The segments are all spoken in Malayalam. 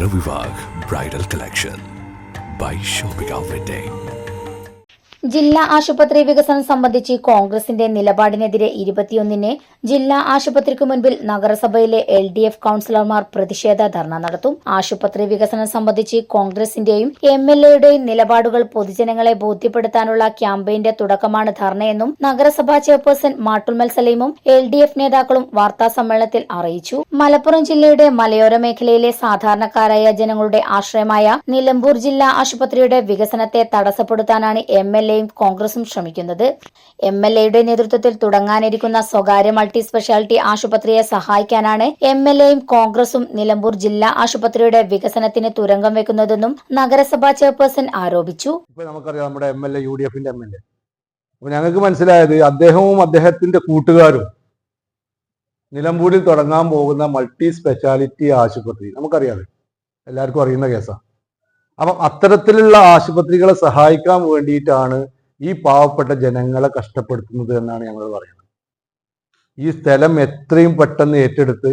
Ravivarg Bridal Collection by Shobika Vinday. ജില്ലാ ആശുപത്രി വികസനം സംബന്ധിച്ച് കോൺഗ്രസിന്റെ നിലപാടിനെതിരെ ഇരുപത്തിയൊന്നിന് ജില്ലാ ആശുപത്രിക്ക് മുൻപിൽ നഗരസഭയിലെ എൽ ഡി എഫ് കൌൺസിലർമാർ പ്രതിഷേധ ധർണ നടത്തും. ആശുപത്രി വികസനം സംബന്ധിച്ച് കോൺഗ്രസിന്റെയും എം എൽ എയുടെയും നിലപാടുകൾ പൊതുജനങ്ങളെ ബോധ്യപ്പെടുത്താനുള്ള ക്യാമ്പയിന്റെ തുടക്കമാണ് ധർണയെന്നും നഗരസഭാ ചെയർപേഴ്സൺ മാട്ടുൽമൽ സലീമും എൽ ഡി എഫ് നേതാക്കളും വാർത്താ സമ്മേളനത്തിൽ അറിയിച്ചു. മലപ്പുറം ജില്ലയുടെ മലയോര മേഖലയിലെ സാധാരണക്കാരായ ജനങ്ങളുടെ ആശ്രയമായ നിലമ്പൂർ ജില്ലാ ആശുപത്രിയുടെ വികസനത്തെ തടസ്സപ്പെടുത്താനാണ് എം എൽ എയും കോൺഗ്രസും ശ്രമിക്കുന്നത്. എം എൽ എയുടെ നേതൃത്വത്തിൽ തുടങ്ങാനിരിക്കുന്ന സ്വകാര്യ മൾട്ടി സ്പെഷ്യാലിറ്റി ആശുപത്രിയെ സഹായിക്കാനാണ് എം എൽ എയും കോൺഗ്രസും നിലമ്പൂർ ജില്ലാ ആശുപത്രിയുടെ വികസനത്തിന് തുരങ്കം വെക്കുന്നതെന്നും നഗരസഭാ ചെയർപേഴ്സൺ ആരോപിച്ചു. നമുക്കറിയാം നമ്മുടെ M L A U D എഫിന്റെ എം എൽ എ. ഞങ്ങൾക്ക് മനസ്സിലായത് അദ്ദേഹവും അദ്ദേഹത്തിന്റെ കൂട്ടുകാരും നിലമ്പൂരിൽ തുടങ്ങാൻ പോകുന്ന മൾട്ടി സ്പെഷ്യാലിറ്റി ആശുപത്രി നമുക്കറിയാതെ എല്ലാവർക്കും അറിയുന്ന കേസാണ് അപ്പം അത്തരത്തിലുള്ള ആശുപത്രികളെ സഹായിക്കാൻ വേണ്ടിയിട്ടാണ് ഈ പാവപ്പെട്ട ജനങ്ങളെ കഷ്ടപ്പെടുത്തുന്നത് എന്നാണ് ഞങ്ങൾ പറയുന്നത്. ഈ സ്ഥലം എത്രയും പെട്ടെന്ന് ഏറ്റെടുത്ത്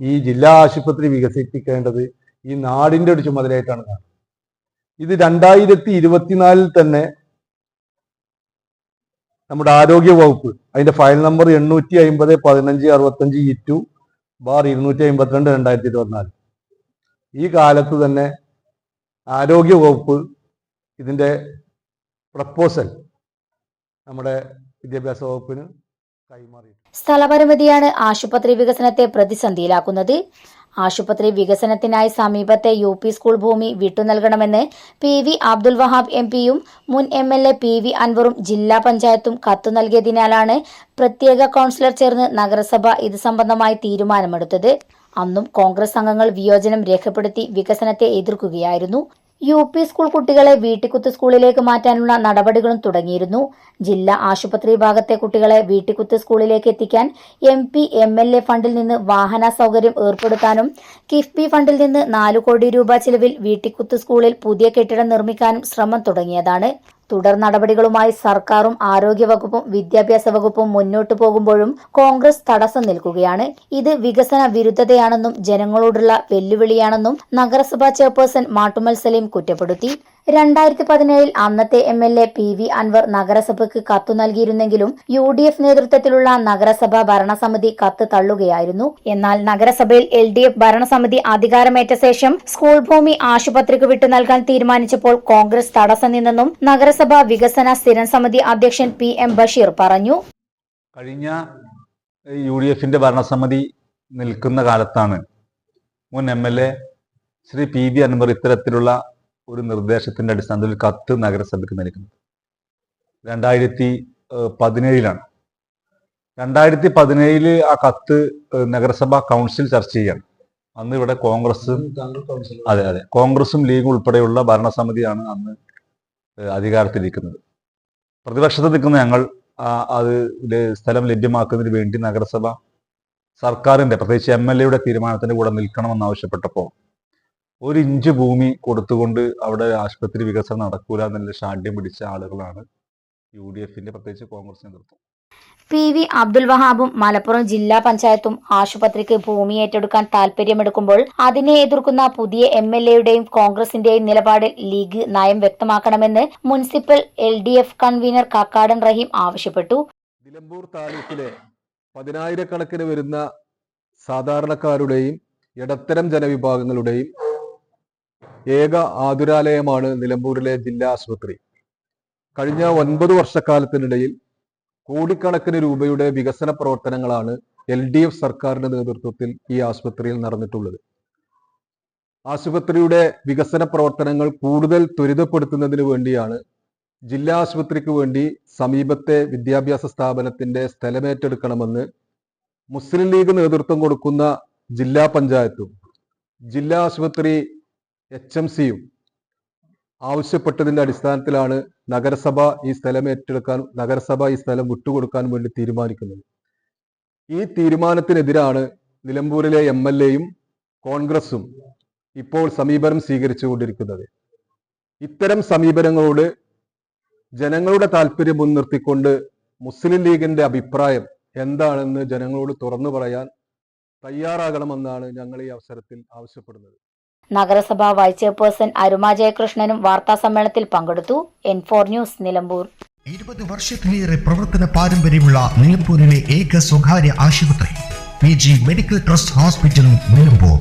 ഈ ജില്ലാ ആശുപത്രി വികസിപ്പിക്കേണ്ടത് ഈ നാടിന്റെ ഒരു ചുമതലയായിട്ടാണ് കാണുന്നത്. ഇത് രണ്ടായിരത്തി ഇരുപത്തിനാലിൽ തന്നെ നമ്മുടെ ആരോഗ്യ വകുപ്പ് അതിന്റെ ഫയൽ നമ്പർ എണ്ണൂറ്റി അമ്പത് പതിനഞ്ച് അറുപത്തഞ്ച് ഇ ടു ബാർ ഇരുന്നൂറ്റി അമ്പത്തിരണ്ട് രണ്ടായിരത്തി ഇരുപത്തിനാല്. ഈ കാലത്ത് തന്നെ ആരോഗ്യ വകുപ്പ് ഇതിന്റെ പ്രപ്പോസൽ നമ്മുടെ വിദ്യാഭ്യാസ വകുപ്പിന് കൈമാറി സ്ഥലപരിമിതിയാണ് ആശുപത്രി വികസനത്തെ പ്രതിസന്ധിയിലാക്കുന്നത്. ആശുപത്രി വികസനത്തിനായി സമീപത്തെ യു പി സ്കൂൾ ഭൂമി വിട്ടുനൽകണമെന്ന് P V Abdul Wahab M പിയും മുൻ M L A P V അൻവറും ജില്ലാ പഞ്ചായത്തും കത്തു നൽകിയതിനാലാണ് പ്രത്യേക കൗൺസിലർ ചേർന്ന് നഗരസഭ ഇത് സംബന്ധമായി തീരുമാനമെടുത്തത്. അന്നും കോൺഗ്രസ് അംഗങ്ങൾ വിയോജനം രേഖപ്പെടുത്തി വികസനത്തെ എതിർക്കുകയായിരുന്നു. യു പി സ്കൂൾ കുട്ടികളെ വീട്ടിക്കുത്ത് സ്കൂളിലേക്ക് മാറ്റാനുള്ള നടപടികളും തുടങ്ങിയിരുന്നു. ജില്ലാ ആശുപത്രി ഭാഗത്തെ കുട്ടികളെ വീട്ടിക്കുത്ത് സ്കൂളിലേക്ക് എത്തിക്കാൻ M P M L A ഫണ്ടിൽ നിന്ന് വാഹന സൗകര്യം ഏർപ്പെടുത്താനും കിഫ്ബി ഫണ്ടിൽ നിന്ന് നാലു കോടി രൂപ ചിലവിൽ വീട്ടിക്കുത്ത് സ്കൂളിൽ പുതിയ കെട്ടിടം നിർമ്മിക്കാനും ശ്രമം തുടങ്ങിയതാണ്. തുടർ നടപടികളുമായി സർക്കാരും ആരോഗ്യവകുപ്പും വിദ്യാഭ്യാസ വകുപ്പും മുന്നോട്ടു പോകുമ്പോഴും കോൺഗ്രസ് തടസ്സം നിൽക്കുകയാണ്. ഇത് വികസന വിരുദ്ധതയാണെന്നും ജനങ്ങളോടുള്ള വെല്ലുവിളിയാണെന്നും നഗരസഭാ ചെയർപേഴ്സൺ മാട്ടുമൽ സലീം കുറ്റപ്പെടുത്തി. രണ്ടായിരത്തി പതിനേഴിൽ അന്നത്തെ M L A P V Anvar നഗരസഭയ്ക്ക് കത്തു നൽകിയിരുന്നെങ്കിലും യു ഡി എഫ് നേതൃത്വത്തിലുള്ള നഗരസഭാ ഭരണസമിതി കത്ത് തള്ളുകയായിരുന്നു. എന്നാൽ നഗരസഭയിൽ എൽ ഡി എഫ് ഭരണസമിതി അധികാരമേറ്റ ശേഷം സ്കൂൾ ഭൂമി ആശുപത്രിക്ക് വിട്ടു നൽകാൻ തീരുമാനിച്ചപ്പോൾ കോൺഗ്രസ് തടസ്സം നിന്നെന്നും നഗരസഭാ വികസന സ്ഥിരം സമിതി അധ്യക്ഷൻ പി എം ബഷീർ പറഞ്ഞു. കഴിഞ്ഞ യു ഡി എഫിന്റെ ഭരണസമിതി നിൽക്കുന്ന കാലത്താണ് മുൻ M L A Shri P V Anvar ഇത്തരത്തിലുള്ള ഒരു നിർദ്ദേശത്തിന്റെ അടിസ്ഥാനത്തിൽ കത്ത് നഗരസഭയ്ക്ക് നൽകുന്നത്. രണ്ടായിരത്തി പതിനേഴിലാണ്. രണ്ടായിരത്തി പതിനേഴിൽ ആ കത്ത് നഗരസഭ കൗൺസിൽ ചർച്ച ചെയ്യാണ്. അന്ന് ഇവിടെ കോൺഗ്രസും അതെ അതെ. കോൺഗ്രസും ലീഗും ഉൾപ്പെടെയുള്ള ഭരണസമിതിയാണ് അന്ന് അധികാരത്തിലിരിക്കുന്നത്. പ്രതിപക്ഷത്ത് നിൽക്കുന്ന ഞങ്ങൾ അത് സ്ഥലം ലഭ്യമാക്കുന്നതിന് വേണ്ടി നഗരസഭ സർക്കാരിന്റെ പ്രത്യേകിച്ച് എം എൽ എയുടെ തീരുമാനത്തിന്റെ കൂടെ നിൽക്കണമെന്ന് ആവശ്യപ്പെട്ടപ്പോൾ ഒരു ഇഞ്ച് ഭൂമി കൊടുത്തുകൊണ്ട് അവിടെ ആശുപത്രി വികസനം നടക്കൂല എന്നുള്ള ഷാഠ്യം പിടിച്ച ആളുകളാണ് യു ഡി എഫിന്റെ പ്രത്യേകിച്ച് കോൺഗ്രസ് നേതൃത്വം. പി വി അബ്ദുൽ വഹാബും മലപ്പുറം ജില്ലാ പഞ്ചായത്തും ആശുപത്രിക്ക് ഭൂമി ഏറ്റെടുക്കാൻ താൽപര്യമെടുക്കുമ്പോൾ അതിനെ എതിർക്കുന്ന പുതിയ എം എൽ എയുടെയും കോൺഗ്രസിന്റെയും നിലപാടിൽ ലീഗ് നയം വ്യക്തമാക്കണമെന്ന് municipal L D F convener Kakkadan Rahim ആവശ്യപ്പെട്ടു. നിലമ്പൂർ താലൂക്കിലെ പതിനായിരക്കണക്കിന് വരുന്ന സാധാരണക്കാരുടെയും ഇടത്തരം ജനവിഭാഗങ്ങളുടെയും ഏക ആതുരാലയമാണ് നിലമ്പൂരിലെ ജില്ലാ ആശുപത്രി. കഴിഞ്ഞ ഒൻപത് വർഷക്കാലത്തിനിടയിൽ കോടിക്കണക്കിന് രൂപയുടെ വികസന പ്രവർത്തനങ്ങളാണ് എൽ ഡി എഫ് സർക്കാരിന്റെ നേതൃത്വത്തിൽ ഈ ആശുപത്രിയിൽ നടന്നിട്ടുള്ളത്. ആശുപത്രിയുടെ വികസന പ്രവർത്തനങ്ങൾ കൂടുതൽ ത്വരിതപ്പെടുത്തുന്നതിന് വേണ്ടിയാണ് ജില്ലാ ആശുപത്രിക്ക് വേണ്ടി സമീപത്തെ വിദ്യാഭ്യാസ സ്ഥാപനത്തിന്റെ സ്ഥലമേറ്റെടുക്കണമെന്ന് മുസ്ലിം ലീഗ് നേതൃത്വം കൊടുക്കുന്ന ജില്ലാ പഞ്ചായത്തും ജില്ലാ ആശുപത്രി എച്ച് എം സിയും ആവശ്യപ്പെട്ടതിന്റെ അടിസ്ഥാനത്തിലാണ് നഗരസഭ ഈ സ്ഥലം ഏറ്റെടുക്കാൻ നഗരസഭ ഈ സ്ഥലം വിട്ടുകൊടുക്കാൻ വേണ്ടി തീരുമാനിക്കുന്നത്. ഈ തീരുമാനത്തിനെതിരാണ് നിലമ്പൂരിലെ എം എൽ എയും കോൺഗ്രസും ഇപ്പോൾ സമീപനം സ്വീകരിച്ചുകൊണ്ടിരിക്കുന്നത്. ഇത്തരം സമീപനങ്ങളോട് ജനങ്ങളുടെ താല്പര്യം മുൻനിർത്തിക്കൊണ്ട് മുസ്ലിം ലീഗിന്റെ അഭിപ്രായം എന്താണെന്ന് ജനങ്ങളോട് തുറന്നു പറയാൻ തയ്യാറാകണമെന്നാണ് ഞങ്ങൾ ഈ അവസരത്തിൽ ആവശ്യപ്പെടുന്നത്. നഗരസഭാ വൈസ് ചെയർപേഴ്സൺ അരുമ ജയകൃഷ്ണനും വാർത്താസമ്മേളനത്തിൽ പങ്കെടുത്തു. N four news Nilambur. ഇരുപത് വർഷത്തിലേറെ പ്രവർത്തന പാരമ്പര്യമുള്ള നിലമ്പൂരിലെ ഏക സ്വകാര്യ ആശുപത്രി P G medical trust hospital Nilambur.